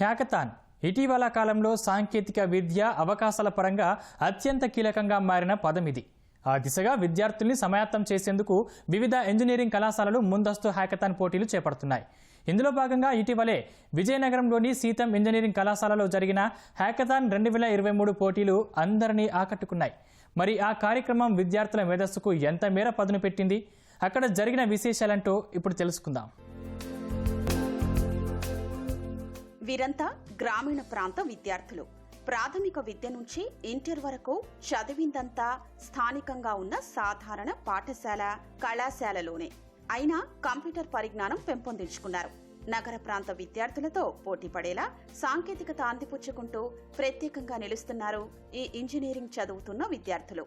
Hackathon ఇటీవల కాలంలో సాంకేతిక విద్య అవకాశాల పరంగా అత్యంత కీలకంగా మారిన పదం ఇది ఆ దిశగా విద్యార్థుల్ని సమాయత్తం చేసేందుకు వివిధ ఇంజనీరింగ్ కళాశాలలు ముందస్తు హ్యాకథాన్ పోటీలు చేపడుతున్నాయి. ఇందులో భాగంగా ఇటీవలే విజయనగరంలోని సీతం ఇంజనీరింగ్ కళాశాలలో జరిగిన హ్యాకథాన్ రెండు వేల ఇరవై మూడు పోటీలు అందరినీ ఆకట్టుకున్నాయి. మరి ఆ కార్యక్రమం విద్యార్థుల మేధస్సుకు ఎంత మేర పదును పెట్టింది? అక్కడ జరిగిన విశేషాలంటూ ఇప్పుడు తెలుసుకుందాం. వీరంతా గ్రామీణ ప్రాంత విద్యార్థులు. ప్రాథమిక విద్య నుంచి ఇంటర్ వరకు చదివిందంతా స్థానికంగా ఉన్న సాధారణ పాఠశాల కళాశాలలోనే. అయినా కంప్యూటర్ పరిజ్ఞానం పెంపొందించుకున్నారు. నగర ప్రాంత విద్యార్థులతో పోటీ పడేలా సాంకేతికత అందిపుచ్చుకుంటూ ప్రత్యేకంగా నిలుస్తున్నారు ఈ ఇంజనీరింగ్ చదువుతున్న విద్యార్థులు.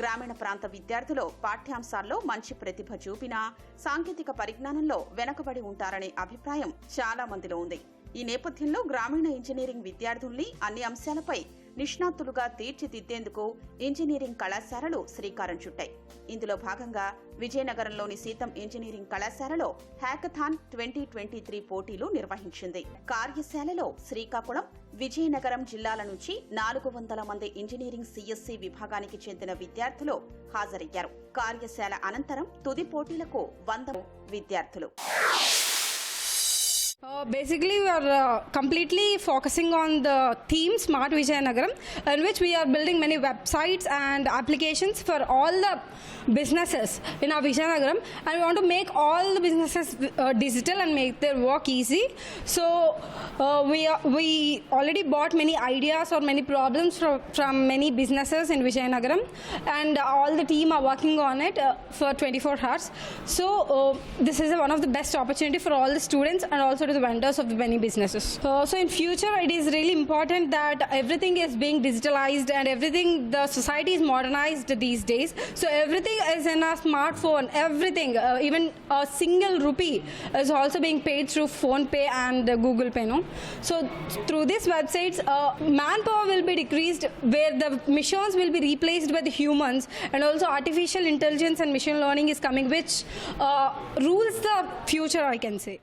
గ్రామీణ ప్రాంత విద్యార్థులు పాఠ్యాంశాల్లో మంచి ప్రతిభ చూపినా సాంకేతిక పరిజ్ఞానంలో వెనకబడి ఉంటారనే అభిప్రాయం చాలా మందిలో ఉంది. ఈ నేపథ్యంలో గ్రామీణ ఇంజనీరింగ్ విద్యార్థుల్ని అన్ని అంశాలపై నిష్ణాతులుగా తీర్చిదిద్దేందుకు ఇంజనీరింగ్ కళాశాలలు శ్రీకారం చుట్టాయి. ఇందులో భాగంగా విజయనగరంలోని సీతం ఇంజనీరింగ్ కళాశాలలో హ్యాకథాన్ ట్వంటీ ట్వంటీ త్రీ పోటీలు నిర్వహించింది. కార్యశాలలో శ్రీకాకుళం విజయనగరం జిల్లాల నుంచి నాలుగు వందల మంది ఇంజనీరింగ్ సిఎస్సి విభాగానికి చెందిన విద్యార్థులు హాజరయ్యారు. కార్యశాల అనంతరం తుది పోటీలకు వంద విద్యార్థులు. Uh, basically, we are uh, completely focusing on the theme Smart Vijayanagaram, in which we are building many websites and applications for all the businesses in our Vijayanagaram, and we want to make all the businesses uh, digital and make their work easy. So, uh, we are, we already bought many ideas or many problems from, from many businesses in Vijayanagaram, and all the team are working on it uh, for 24 hours. So, uh, this is one of the best opportunity for all the students and also to the vendors of the many businesses. Uh, so, in future, it is really important that everything is being digitalized and everything the society is modernized these days. So, everything is in a smartphone. Everything, uh, even a single rupee, is also being paid through Phone Pay and Google Pay. No? So, through these websites, uh, manpower will be decreased, where the machines will be replaced by the humans, and also artificial intelligence and machine learning is coming, which uh, rules the future, I can say.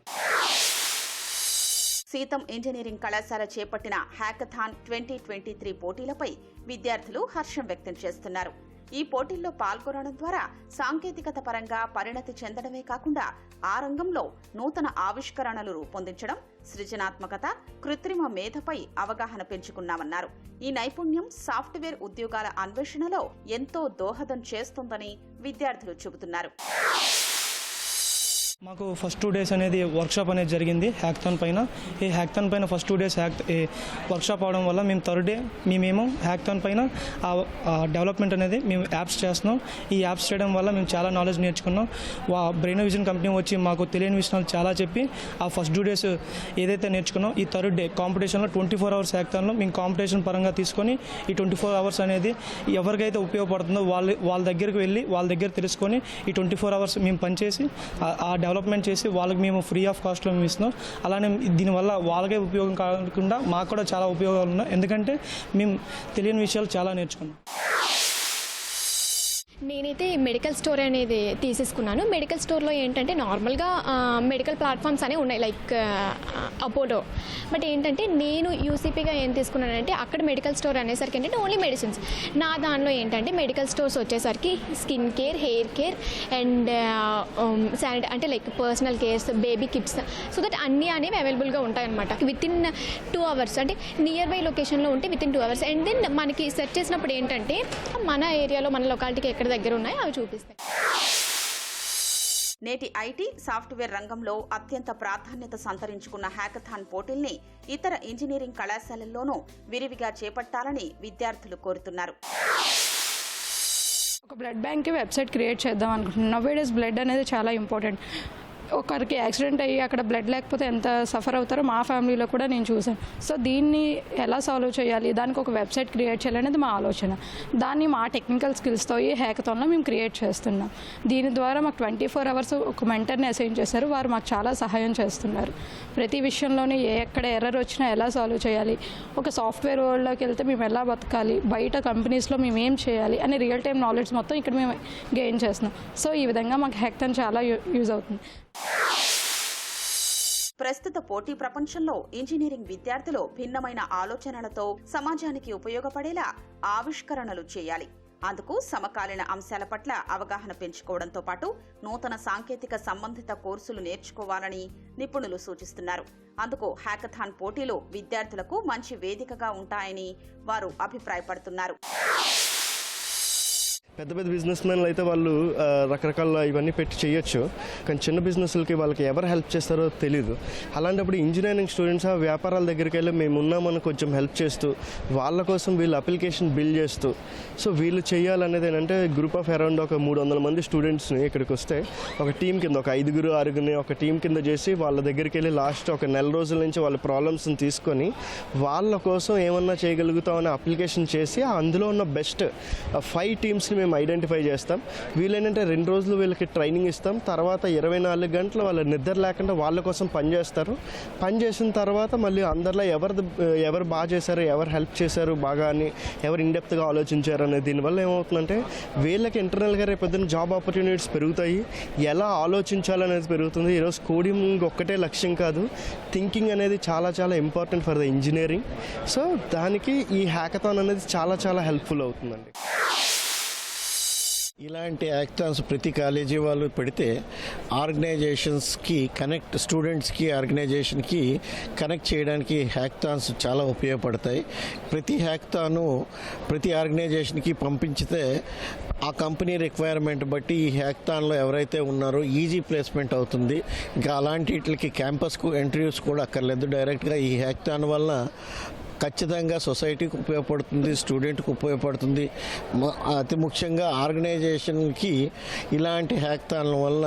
Sitam engineering కళాశాల చేపట్టిన hackathon twenty twenty three పోటీలపై విద్యార్థులు హర్షం వ్యక్తం చేస్తున్నారు. ఈ పోటీల్లో పాల్గొనడం ద్వారా సాంకేతికత పరంగా పరిణతి చెందడమే కాకుండా ఆ రంగంలో నూతన ఆవిష్కరణలు రూపొందించడం సృజనాత్మకత కృత్రిమ మేధపై అవగాహన పెంచుకున్నామన్నారు. ఈ నైపుణ్యం సాఫ్ట్వేర్ ఉద్యోగాల అన్వేషణలో ఎంతో దోహదం చేస్తుందని విద్యార్థులు చెబుతున్నారు. మాకు ఫస్ట్ టూ డేస్ అనేది వర్క్షాప్ అనేది జరిగింది హ్యాక్థాన్ పైన. ఈ హ్యాక్థాన్ పైన first two days hack workshop అవడం వల్ల మేము థర్డ్ డే మేమేమో హ్యాక్థాన్ పైన ఆ డెవలప్మెంట్ అనేది మేము యాప్స్ చేస్తున్నాం. ఈ యాప్స్ చేయడం వల్ల మేము చాలా నాలెడ్జ్ నేర్చుకున్నాం. వా బ్రెయిన్ విజన్ కంపెనీ వచ్చి మాకు తెలియని విషయాలు చాలా చెప్పి ఆ ఫస్ట్ టూ డేస్ ఏదైతే నేర్చుకున్నాం ఈ థర్డ్ డే కాంపిటీషన్లో ట్వంటీ ఫోర్ అవర్స్ హ్యాక్థాన్లో మేము కాంపిటీషన్ పరంగా తీసుకొని ఈ ట్వంటీ ఫోర్ అవర్స్ అనేది ఎవరికైతే ఉపయోగపడుతుందో వాళ్ళ వాళ్ళ దగ్గరికి వెళ్ళి వాళ్ళ దగ్గర తెలుసుకొని ఈ ట్వంటీ ఫోర్ అవర్స్ మేము పనిచేసి ఆ- ఆ డెవలప్మెంట్ చేసి వాళ్ళకి మేము ఫ్రీ ఆఫ్ కాస్ట్లో మేము ఇస్తున్నాం. అలానే దీనివల్ల వాళ్ళకే ఉపయోగం కాకుండా మాకు కూడా చాలా ఉపయోగాలు ఉన్నాయి. ఎందుకంటే మేము తెలియని విషయాలు చాలా నేర్చుకున్నాం. నేనైతే మెడికల్ స్టోర్ అనేది తీసేసుకున్నాను. మెడికల్ స్టోర్లో ఏంటంటే నార్మల్గా మెడికల్ ప్లాట్ఫామ్స్ అనేవి ఉన్నాయి లైక్ అపోలో బట్ ఏంటంటే నేను యూసీపీగా ఏం తీసుకున్నానంటే అక్కడ మెడికల్ స్టోర్ అనేసరికి ఏంటంటే ఓన్లీ మెడిసిన్స్ నా దానిలో ఏంటంటే మెడికల్ స్టోర్స్ వచ్చేసరికి skin care hair care and sanitary అంటే like personal cares baby kits so that అన్నీ అనేవి అవైలబుల్గా ఉంటాయన్నమాట. విత్ ఇన్ టూ అవర్స్ అంటే నియర్ బై లొకేషన్లో ఉంటే within two hours and then మనకి సెర్చ్ చేసినప్పుడు ఏంటంటే మన ఏరియాలో మన లొకాలిటీకి ఎక్కడ దగ్గర ఉన్నాయో అవి చూపిస్తాయి. నేటి ఐటీ సాఫ్ట్వేర్ రంగంలో అత్యంత ప్రాధాన్యత సంతరించుకున్న హ్యాకథాన్ పోటీల్ని ఇతర ఇంజనీరింగ్ కళాశాలల్లోనూ విరివిగా చేపట్టాలని విద్యార్థులు కోరుతున్నారు. ఒక బ్లడ్ బ్యాంక్కి వెబ్సైట్ క్రియేట్ చేద్దాం అనుకుంటున్నాను. నవ్ డేస్ బ్లడ్ అనేది చాలా ఇంపార్టెంట్. ఒకరికి యాక్సిడెంట్ అయ్యి అక్కడ బ్లడ్ లేకపోతే ఎంత సఫర్ అవుతారో మా ఫ్యామిలీలో కూడా నేను చూసాను సో దీన్ని ఎలా సాల్వ్ చేయాలి? దానికి ఒక వెబ్సైట్ క్రియేట్ చేయాలనేది మా ఆలోచన. దాన్ని మా టెక్నికల్ స్కిల్స్తో ఈ హ్యాకథాన్లో మేము క్రియేట్ చేస్తున్నాం. దీని ద్వారా మాకు ట్వంటీ ఫోర్ అవర్స్ ఒక మెంటర్ని అసైన్ చేశారు. వారు మాకు చాలా సహాయం చేస్తున్నారు. ప్రతి విషయంలోనే ఏ ఎక్కడ ఎర్రర్ వచ్చినా ఎలా సాల్వ్ చేయాలి? ఒక సాఫ్ట్వేర్ వరల్డ్లోకి వెళ్తే మేము ఎలా బతకాలి? బయట కంపెనీస్లో మేము ఏం చేయాలి? అనే రియల్ టైం నాలెడ్జ్ మొత్తం ఇక్కడ మేము గెయిన్ చేస్తున్నాం. సో ఈ విధంగా మాకు హ్యాక్థాన్ చాలా యూ- యూజ్ అవుతుంది. ప్రస్తుత పోటీ ప్రపంచంలో ఇంజనీరింగ్ విద్యార్థులు భిన్నమైన ఆలోచనలతో సమాజానికి ఉపయోగపడేలా ఆవిష్కరణలు చేయాలి. అందుకు సమకాలీన అంశాల పట్ల అవగాహన పెంచుకోవడంతో పాటు నూతన సాంకేతిక సంబంధిత కోర్సులు నేర్చుకోవాలని నిపుణులు సూచిస్తున్నారు. అందుకు హ్యాకథాన్ పోటీలు విద్యార్థులకు మంచి వేదికగా ఉంటాయని వారు అభిప్రాయపడుతున్నారు. పెద్ద పెద్ద బిజినెస్ మ్యాన్లు అయితే వాళ్ళు రకరకాల ఇవన్నీ పెట్టి చేయొచ్చు. కానీ చిన్న బిజినెస్లకి వాళ్ళకి ఎవరు హెల్ప్ చేస్తారో తెలీదు. అలాంటప్పుడు ఇంజనీరింగ్ స్టూడెంట్స్ ఆ వ్యాపారాల దగ్గరికి వెళ్ళి మేము ఉన్నామని కొంచెం హెల్ప్ చేస్తూ వాళ్ళ కోసం వీళ్ళు అప్లికేషన్ బిల్డ్ చేస్తూ సో వీళ్ళు చేయాలనేది ఏంటంటే గ్రూప్ ఆఫ్ అరౌండ్ ఒక మూడు వందల మంది స్టూడెంట్స్ని ఇక్కడికి వస్తే ఒక టీం కింద ఒక ఐదుగురు ఆరుగురిని ఒక టీం కింద చేసి వాళ్ళ దగ్గరికి వెళ్ళి లాస్ట్ ఒక నెల రోజుల నుంచి వాళ్ళ ప్రాబ్లమ్స్ని తీసుకొని వాళ్ళ కోసం ఏమన్నా చేయగలుగుతామని అప్లికేషన్ చేసి అందులో ఉన్న బెస్ట్ ఫైవ్ టీమ్స్ని మేము ఐడెంటిఫై చేస్తాం. వీళ్ళేంటంటే రెండు రోజులు వీళ్ళకి ట్రైనింగ్ ఇస్తాం. తర్వాత ఇరవై నాలుగు గంటలు వాళ్ళ నిద్ర లేకుండా వాళ్ళ కోసం పనిచేస్తారు పని చేసిన తర్వాత మళ్ళీ అందరిలో ఎవరు ఎవరు బాగా చేశారు ఎవరు హెల్ప్ చేశారు బాగా అని ఎవరు ఇండెప్త్గా ఆలోచించారు అనేది దీనివల్ల ఏమవుతుందంటే వీళ్ళకి ఇంటర్నల్గా రేపు పొద్దున్న జాబ్ ఆపర్చునిటీస్ పెరుగుతాయి. ఎలా ఆలోచించాలనేది పెరుగుతుంది. ఈరోజు కోడింగ్ ఒక్కటే లక్ష్యం కాదు. థింకింగ్ అనేది చాలా చాలా important for the engineering so దానికి ఈ హ్యాకథాన్ అనేది చాలా చాలా హెల్ప్ఫుల్ అవుతుందండి. ఇలాంటి యాక్టాన్స్ ప్రతి కాలేజీ వాళ్ళు పెడితే ఆర్గనైజేషన్స్కి కనెక్ట్ స్టూడెంట్స్కి ఆర్గనైజేషన్కి కనెక్ట్ చేయడానికి హ్యాక్థాన్స్ చాలా ఉపయోగపడతాయి. ప్రతి హ్యాక్థాను ప్రతి ఆర్గనైజేషన్కి పంపించితే ఆ కంపెనీ రిక్వైర్మెంట్ బట్టి ఈ హ్యాక్థాన్లో ఎవరైతే ఉన్నారో ఈజీ ప్లేస్మెంట్ అవుతుంది. ఇంకా అలాంటి వీటికి క్యాంపస్కు ఇంటర్వ్యూస్ కూడా అక్కర్లేదు. డైరెక్ట్గా ఈ హ్యాక్థాన్ వల్ల ఖచ్చితంగా సొసైటీకి ఉపయోగపడుతుంది స్టూడెంట్కి ఉపయోగపడుతుంది. అతి ముఖ్యంగా ఆర్గనైజేషన్కి ఇలాంటి హ్యాక్థాన్ల వల్ల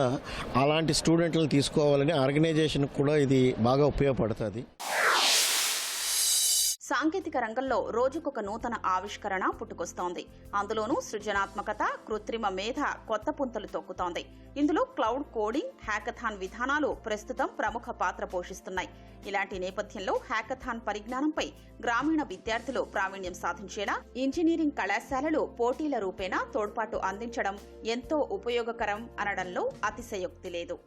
అలాంటి స్టూడెంట్లను తీసుకోవాలని ఆర్గనైజేషన్కి కూడా ఇది బాగా ఉపయోగపడుతుంది. సాంకేతిక రంగంలో రోజుకొక నూతన ఆవిష్కరణ పుట్టుకొస్తోంది. అందులోనూ సృజనాత్మకత కృత్రిమ మేధ కొత్త పుంతలు తొక్కుతోంది. ఇందులో క్లౌడ్ కోడింగ్ హ్యాకథాన్ విధానాలు ప్రస్తుతం ప్రముఖ పాత్ర పోషిస్తున్నాయి. ఇలాంటి నేపథ్యంలో హ్యాకథాన్ పరిజ్ఞానంపై గ్రామీణ విద్యార్థులు ప్రావీణ్యం సాధించేలా ఇంజనీరింగ్ కళాశాలలు పోటీల రూపేణా తోడ్పాటు అందించడం ఎంతో ఉపయోగకరం అనడంలో అతిశయోక్తి లేదు.